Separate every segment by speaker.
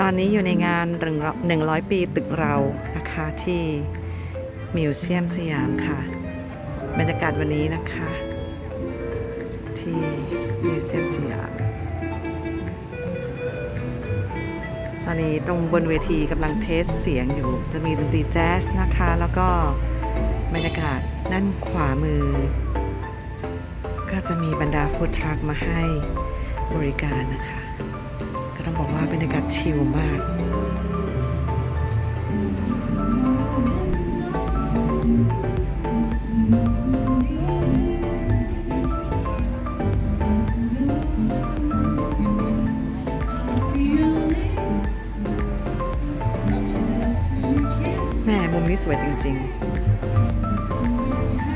Speaker 1: ตอนนี้อยู่ในงานหนึ่งร้อยปีตึกเรานะคะที่มิวเซียมสยามค่ะ บรรยากาศวันนี้นะคะ ที่มิวเซียมสยาม ตอนนี้ตรงบนเวทีกำลังเทสเสียงอยู่ จะมีดนตรีแจ๊สนะคะ แล้วก็บรรยากาศด้านขวามือ ก็จะมีบรรดาฟู้ดทรัคมาให้บริการนะคะ ต้องบอกว่าบรรยากาศชิลมากแม่มุมนี้สวยจริง
Speaker 2: ไ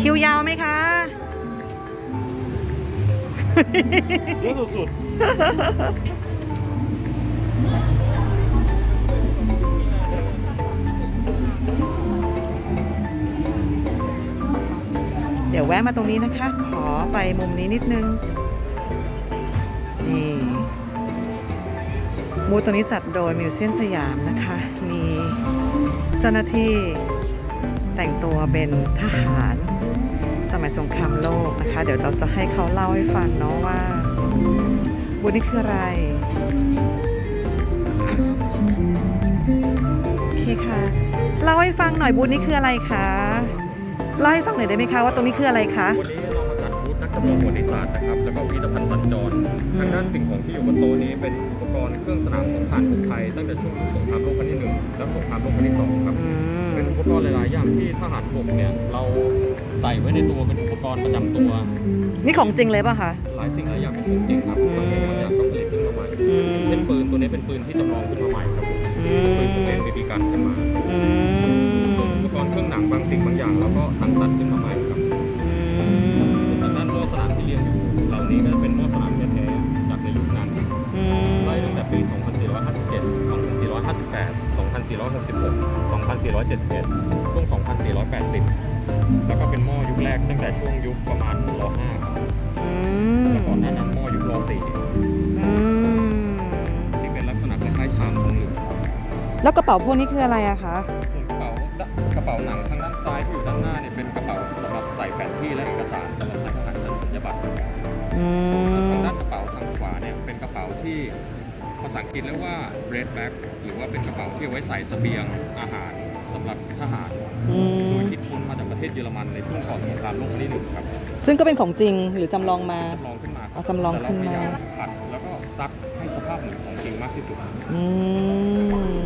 Speaker 2: คิ
Speaker 1: วยาวไหมคะ
Speaker 2: เยอะสุด
Speaker 1: เดี๋ยวแวะมาตรงนี้นะคะ ขอไปมุมนี้นิดนึง นี่ มูธตรงนี้จัดโดยมิวเซียมสยามนะคะ มีเจ้าหน้าที่แต่งตัวเป็นทหาร สมัยสงครามโลกนะคะ เดี๋ยวเราจะให้เขาเล่าให้ฟังเนาะว่าบูธนี้คืออะไร โอเคค่ะ เล่าให้ฟังหน่อยบูธนี้คืออะไรคะเล่าให้ฟังหน่อยได้ไหมคะว่าตรงนี้คืออะไรคะ
Speaker 2: ๆวันนี้เรามาจัดบูธนักจำลองประวัติศาสตร์นะครับ แล้วก็พิพิธภัณฑ์สัญจรทางด้านสิ่งของที่อยู่บนโต๊ะนี้เป็นอุปกรณ์เครื่องสนามของทหารบกไทยตั้งแต่ช่วงยุคสงครามโลกครั้งที่หนึ่งและสงครามโลกครั้งที่สองครับ
Speaker 1: อืม
Speaker 2: เป็นอุปกรณ์หลาย ๆ อย่างที่ทหารบกเนี่ยเราใส่ไว้ในตัวเป็นอุปกรณ์ประจำตัว
Speaker 1: นี่ของจริงเลยป่ะคะ
Speaker 2: หลายสิ่งหลายอย่างเป็นของจริงครับบางสิ่งบางอย่างก็ผลิตขึ้นมาใหม่
Speaker 1: อืม
Speaker 2: เช่นปืนตัวนี้เป็นปืนที่จำลองขึ้นมาใหม่ครับผม
Speaker 1: อื
Speaker 2: ปืนของ
Speaker 1: ม
Speaker 2: เล่นบีบีกันขึ้นมา
Speaker 1: อืม
Speaker 2: อุปกรณ์เครื่องหนังบางสิ่งบางอย่างเราก็สั่งตัดขึ้นมาใหม่ครับ
Speaker 1: อืม
Speaker 2: ส่วนทางด้านหม้อสนามที่เรียงอยู่เหล่านี้ก็จะเป็นหม้อสนามแท้ๆจากในยุคนั้นครับ
Speaker 1: อืม
Speaker 2: ไล่ตั้งแต่ปี 2457 2458 2466 2471 กตั้งแต่ช่วงยุคประมาณร 5 ครับ
Speaker 1: อืม
Speaker 2: แล้วก่อนหน้านั้นหม้อยุคร 4
Speaker 1: อืม
Speaker 2: ที่เป็นลักษณะคล้ายๆชามทองเหลือง
Speaker 1: แล้วกระเป๋าพวกนี้คืออะไรอะคะ
Speaker 2: ส่วนกระเป๋ากระเป๋าหนังทางด้านซ้ายที่อยู่ด้านหน้าเนี่ยเป็นกระเป๋าสำหรับใส่แผนที่และเอกสารสำหรับนายทหารชั้นสัญญาบัตร
Speaker 1: อื
Speaker 2: ทาง
Speaker 1: ม
Speaker 2: ด้านกระเป๋าทางขวาเนี่ยเป็นกระเป๋าที่ภาษาอังกฤษเรียกว่า red bag หรือว่าเป็นกระเป๋าที่เอาไว้ใส่เสบียงอาหารสำหรับทหาร
Speaker 1: อื
Speaker 2: โด
Speaker 1: ม
Speaker 2: ยคิดค้น มาจากประเทศเยอรมันในช่วงก่อนสงครามโลกครั้งที่หนึ่งครับ
Speaker 1: ซึ่งก็เป็นของจริงหรือจำลองมา
Speaker 2: จำลองขึ้นมา
Speaker 1: อ๋อจำลองขึ้นมา
Speaker 2: แต่เราพยายามขัดแล้วก็ซักให้สภาพเหมือนของจริงมากที่สุด
Speaker 1: อืม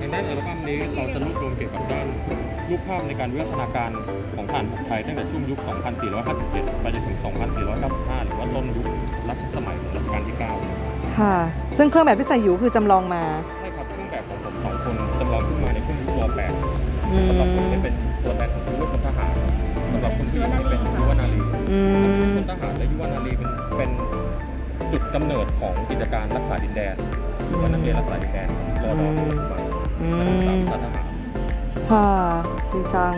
Speaker 2: ทางด้านอัลบั้มนี้เราจะรวบรวมเกี่ยวกับด้านรูปภาพในการวิวัฒนาการของทหารบกไทยตั้งแต่ช่วงยุค 2457 ไปจนถึง 2495 หรือว่าต้นยุครัชสมัยของรัชกาลที่ 9
Speaker 1: ค่ะ ซึ่งเครื่องแบบที่ใส่อยู่คือจำลองมา
Speaker 2: ใช่ครับเครื่องแบบของผมสองคนจำลองขึ้นมาใน สำหรับผม
Speaker 1: ม
Speaker 2: เนี่ยเป็นตัวแทนของยุวชนทหารสำหรับคุณผู้หญิงนี่เป็นยุวนารี
Speaker 1: อื
Speaker 2: ยุว
Speaker 1: ม
Speaker 2: ชนทหารและยุวนารีเป็นเป็นจุดกำเนิดของกิจการรักษาดินแดนหรือว่านักเรียนรักษาดินแดนของรอดอในปัจจุบัน
Speaker 1: อื
Speaker 2: นักศึกษามวิชาทหาร
Speaker 1: ค่ะดีจัง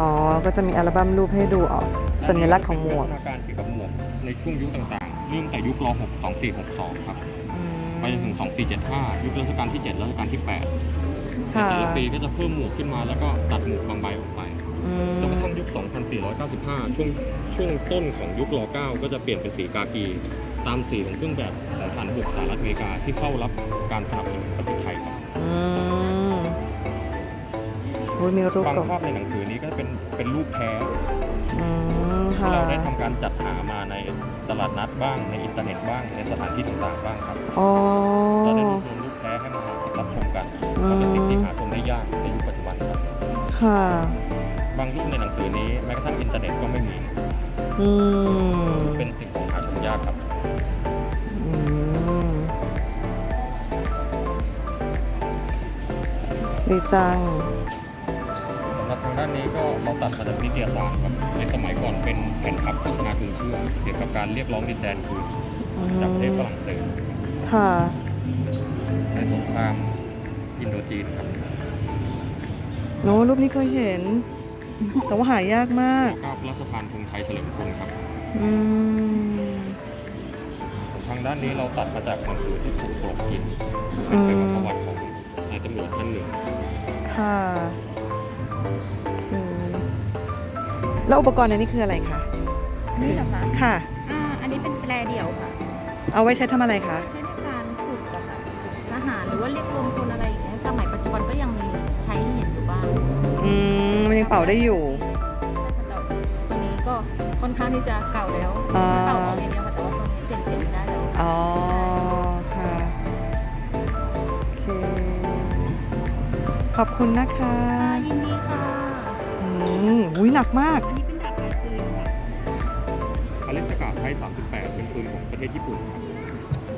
Speaker 1: อ๋อ ก็จะมีอัลบั้มรูปให้ดูออกสัญลักษณ์ของหมวก
Speaker 2: พัฒนาการเกี่ยวกับหมวกในช่วงยุคต่างๆ เริ่มแต่ยุคร6 2462 ครับ
Speaker 1: อืม
Speaker 2: ไปจนถึง 2475 ยุครัชกาลที่ 7 รัชกาลที่ 8
Speaker 1: ค่ะ
Speaker 2: แต่ละปีก็จะเพิ่มหมวกขึ้นมาแล้วก็ตัดหมวกบางใบออกไป
Speaker 1: อื
Speaker 2: จนกระทั่
Speaker 1: ม
Speaker 2: งยุค 2495 ช่วงช่วงต้นของยุคร9ก็จะเปลี่ยนเป็นสีกากี ตามสีของเครื่องแบบของฐานบกสหรัฐอเมริกาที่เข้ารับการสนับสนุนประเทศไทยครับ
Speaker 1: อืมอุ้ยมีรูป
Speaker 2: บาง
Speaker 1: กับ
Speaker 2: ภาพในหนังสือนี้ก็เป็นเป็นรูปแท้
Speaker 1: อืม
Speaker 2: ที่
Speaker 1: ค่ะ
Speaker 2: เราได้ทำการจัดหา มาในตลาดนัดบ้างในอินเทอร์เน็ตบ้างในสถานที่ต่างๆบ้างครับ
Speaker 1: อ๋อ
Speaker 2: เราได้รวบรวมรูปแท้ให้มารับชมกัน
Speaker 1: อืม
Speaker 2: ก็เป็นสิ่งที่หาชมได้ยากในยุคปัจจุบันครับ
Speaker 1: ค่ะ
Speaker 2: บางรูปในหนังสือนี้แม้กระทั่งอินเทอร์เน็ตก็ไม่มี
Speaker 1: อืม
Speaker 2: เป็นสิ่งของหาชมยากครับ
Speaker 1: อืมดีจัง
Speaker 2: สำหรับ ทางด้านนี้ก็เราตัดมาจากนิตยสารครับในสมัยก่อนเป็นแผ่นพับโฆษณาชวนเชื่อเกี่ยวกับการเรียกร้องดินแดนคืนจากประเทศฝรั่งเศส
Speaker 1: ค่ะ
Speaker 2: ในสงครามอินโดจีนครับ
Speaker 1: โน้รูปนี้เคยเห็น แต่ว่าหายากมาก
Speaker 2: แล้วก็พระราชทานธงชัยเฉลิมพลครับ
Speaker 1: อืม
Speaker 2: ทางด้านนี้เราตัดมาจากหนังสือที่ถูกปลกกิน
Speaker 1: อืม
Speaker 2: เป็นประวัติของนายตำรวจท่านหนึ่ง
Speaker 1: ค่ะอืม แล้วอุปกรณ์ในนี้คืออะไรคะ
Speaker 3: อันนี้เหรอคะ
Speaker 1: ค่ะ
Speaker 3: อ่า อันนี้เป็นแตรเดี่ยวค่ะ
Speaker 1: เอาไว้ใช้ทำอะไรคะ
Speaker 3: ใช้ในการฝึกอะค่ะทหารหรือว่าเรียกรวมพลอะไรอย่างเงี้ยสมัยปัจจุบันก็ยังมีใช้ให้เห็นอยู่บ้าง
Speaker 1: อืม มันยังเป่าได้อยู่
Speaker 3: ใช่ค่ะแต่ตัวนี้ก็ค่อนข้างที่จะเก่าแล้ว
Speaker 1: อ๋อ
Speaker 3: เป่าออกอย่างเดียวค่ะแต่ว่าตรงนี้เปลี่ยนเสียงไม่ได้แล้ว
Speaker 1: อ๋อ ค่ะ โอเค ขอบคุณนะคะ
Speaker 3: ค่ะยินดีค่ะ
Speaker 1: อืมอุ้ยหนักมาก
Speaker 3: อันนี้เป็นดาบปลายปืนค่ะ
Speaker 2: อลิสกาไทย38 เป็นปืนของประเทศญี่ปุ่นครับ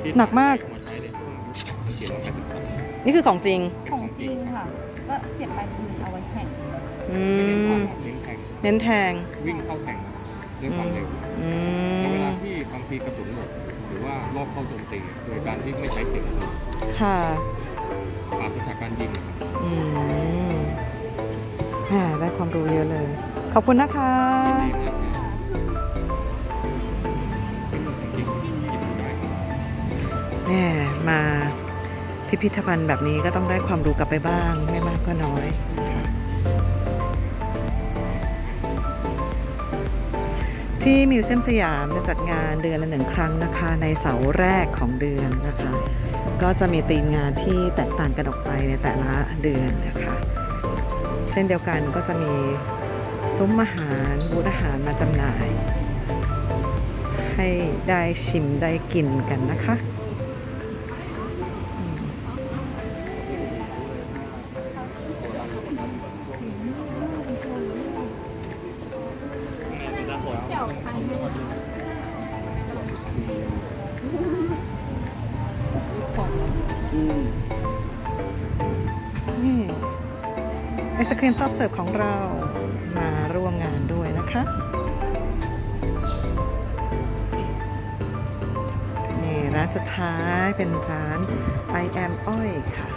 Speaker 2: ที่
Speaker 1: หนักมาก
Speaker 2: เอมาใช้ในช่วงยุค1983
Speaker 1: นี่คือของจริง
Speaker 3: ของจริงค่ะ ก็เสียบปลายปืนเอาไว้แข่ง
Speaker 1: อื
Speaker 2: ไม่เน้น
Speaker 1: ม
Speaker 2: ความเน้นแทง
Speaker 1: เน้นแทง
Speaker 2: วิ่งเข้าแทงด้วยความเร็ว
Speaker 1: อื
Speaker 2: ในเว
Speaker 1: ม
Speaker 2: ลาที่บางทีกระสุนหมดหรือว่ารอบเข้าโจมตีโดยการที่ไม่ใช้เสียงปืน
Speaker 1: ค่ะ
Speaker 2: ปราศจากการยิงนะครับ
Speaker 1: อืม ขอบคุณนะคะ
Speaker 2: ยินดีมากครับเป็นของจริงที่ดูได้ครับ
Speaker 1: แหมาพิพิธภัณฑ์แบบนี้ก็ต้องได้ความรู้กลับไปบ้างไม่มากก็น้อยที่มิวเซียมสยามจะจัดงานเดือนละหนึ่งครั้งนะคะ ในเสาร์แรกของเดือนนะคะ ก็จะมีธีมงานที่แตกต่างกันออกไปในแต่ละเดือนนะคะ เช่นเดียวกันก็จะมี ซุ้มอาหารบูธอาหารมาจำหน่าย ให้ได้ชิมได้กินกันนะคะนี่ไอศครีมซอฟเสิร์ฟของเราานสุดท้ายเป็นร้านไอแอ้อยค่ะ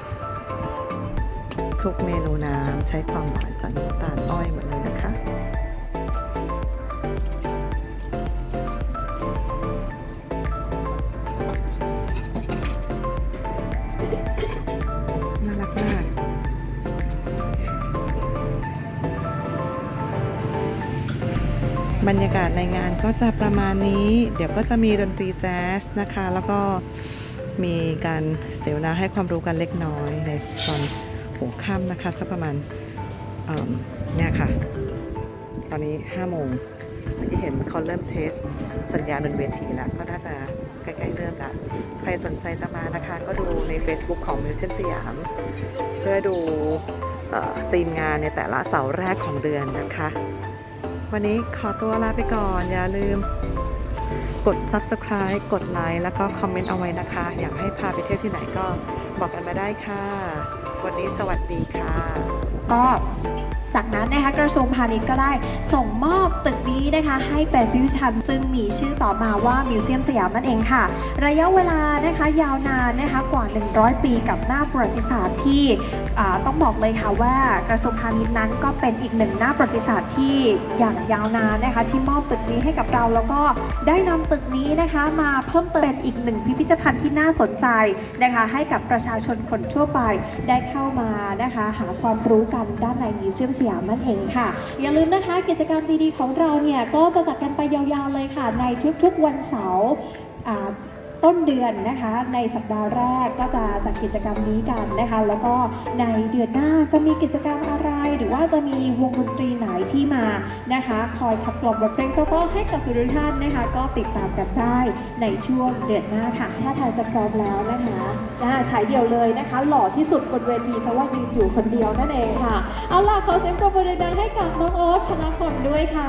Speaker 1: ทุกเมนูน้ำใช้ความหวานจากน้ำตาลอ้อยหมดเลยนะคะ บรรยากาศในงานก็จะประมาณนี้ เดี๋ยวก็จะมีดนตรีแจ๊สนะคะ แล้วก็มีการเสวนาให้ความรู้กันเล็กน้อยในตอนหัวค่ำนะคะสักประมาณเเนี่ยค่ะ ตอนนี้5โมงเมื่อกี้เห็นเขาเริ่มเทส สัญญาณบนเวทีแล้วก็น่าจะใกล้ๆเริ่มละใครสนใจจะมานะคะ ก็ดูใน Facebook ของมิวเซียมสยาม เพื่อดูเอ่อธีมงานในแต่ละเสาร์แรกของเดือนนะคะ วันนี้ขอตัวลาไปก่อน อย่าลืมกด Subscribe กดไลค์แล้วก็คอมเมนต์เอาไว้นะคะ อยากให้พาไปเที่ยวที่ไหนก็บอกกันมาได้ค่ะ วันนี้สวัสดีค่ะ
Speaker 4: ก็ จากนั้นนะคะกระทรวงพาณิชย์ก็ได้ส่งมอบตึกนี้นะคะ ให้เป็นพิพิธภัณฑ์ซึ่งมีชื่อต่อมาว่ามิวเซียมสยามนั่นเองค่ะ ระยะเวลานะคะยาวนานนะคะกว่า 100 ปีกับหน้าประวัติศาสตร์ที่ต้องบอกเลยค่ะว่ากระทรวงพาณิชย์นั้นก็เป็นอีกหนึ่งหน้าประวัติศาสตร์ที่อย่างยาวนานนะคะที่มอบตึกนี้ให้กับเราแล้วก็ได้นำตึกนี้นะคะมาเพิ่มเติมเป็นอีกหนึ่งพิพิธภัณฑ์ที่น่าสนใจนะคะให้กับประชาชนคนทั่วไปได้เข้ามานะคะหาความรู้กันด้านในมิวเซียมสยามนั่นเองค่ะ อย่าลืมนะคะกิจกรรมดีๆของเราเนี่ยก็จะจัดกันไปยาวๆเลยค่ะ ในทุกๆวันเสาร์ ต้นเดือนนะคะในสัปดาห์แรกก็จะจัดกิจกรรมนี้กันนะคะ แล้วก็ในเดือนหน้าจะมีกิจกรรมอะไร หรือว่าจะมีวงดนตรีไหนที่มานะคะ คอยขับกล่อมบทเพลงเพราะๆให้กับทุกท่านนะคะ ก็ติดตามกันได้ในช่วงเดือนหน้าค่ะ ถ้าทางจะพร้อมแล้วนะคะอ่าฉายเดียวเลยนะคะ หล่อที่สุดบนเวทีเพราะว่ายืนอยู่คนเดียวนั่นเองค่ะ เอาล่ะขอเสียงปรบมือดังให้กับน้องโอ๊ตพนพลด้วยค่ะ